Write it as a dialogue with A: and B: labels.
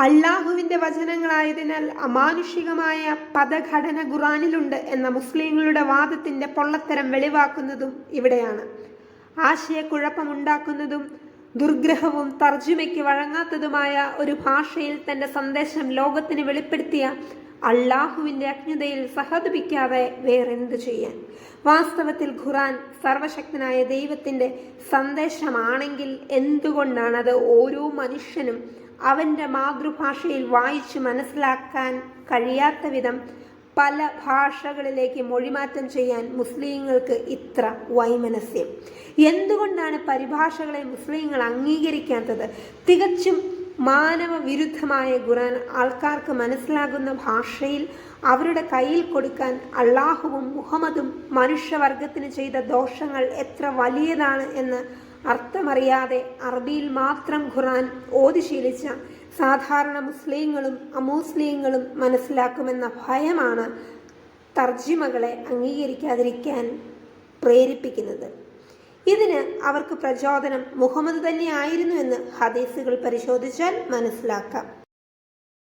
A: അള്ളാഹുവിന്റെ വചനങ്ങളായതിനാൽ അമാനുഷികമായ പദഘടന ഖുറാനിലുണ്ട് എന്ന മുസ്ലിങ്ങളുടെ വാദത്തിന്റെ പൊള്ളത്തരം വെളിവാക്കുന്നതും ഇവിടെയാണ്. ആശയക്കുഴപ്പമുണ്ടാക്കുന്നതും ദുർഗ്രഹവും തർജമയ്ക്ക് വഴങ്ങാത്തതുമായ ഒരു ഭാഷയിൽ തന്റെ സന്ദേശം ലോകത്തിന് വെളിപ്പെടുത്തിയ അള്ളാഹുവിന്റെ അജ്ഞതയിൽ സഹതപിക്കാതെ വേറെന്തു ചെയ്യാൻ? വാസ്തവത്തിൽ ഖുറാൻ സർവശക്തനായ ദൈവത്തിന്റെ സന്ദേശമാണെങ്കിൽ എന്തുകൊണ്ടാണ് അത് ഓരോ മനുഷ്യനും അവന്റെ മാതൃഭാഷയിൽ വായിച്ച് മനസ്സിലാക്കാൻ കഴിയാത്ത വിധം പല ഭാഷകളിലേക്ക് മൊഴിമാറ്റം ചെയ്യാൻ മുസ്ലിങ്ങൾക്ക് ഇത്ര വൈമനസ്യം. എന്തുകൊണ്ടാണ് പരിഭാഷകളെ മുസ്ലിങ്ങൾ അംഗീകരിക്കാത്തത്? തികച്ചും മാനവ വിരുദ്ധമായ ഖുറാൻ ആൾക്കാർക്ക് മനസ്സിലാകുന്ന ഭാഷയിൽ അവരുടെ കയ്യിൽ കൊടുക്കാൻ അള്ളാഹുവും മുഹമ്മദും മനുഷ്യവർഗത്തിന് ചെയ്ത ദോഷങ്ങൾ എത്ര വലിയതാണ് എന്ന് അർത്ഥമറിയാതെ അറബിയിൽ മാത്രം ഖുറാൻ ഓതിശീലിച്ച സാധാരണ മുസ്ലിങ്ങളും അമുസ്ലിങ്ങളും മനസ്സിലാക്കുമെന്ന ഭയമാണ് തർജിമകളെ അംഗീകരിക്കാതിരിക്കാൻ പ്രേരിപ്പിക്കുന്നത്. ഇതിന് അവർക്ക് പ്രചോദനം മുഹമ്മദ് തന്നെയായിരുന്നുവെന്ന് ഹദീസുകൾ പരിശോധിച്ചാൽ മനസ്സിലാക്കാം.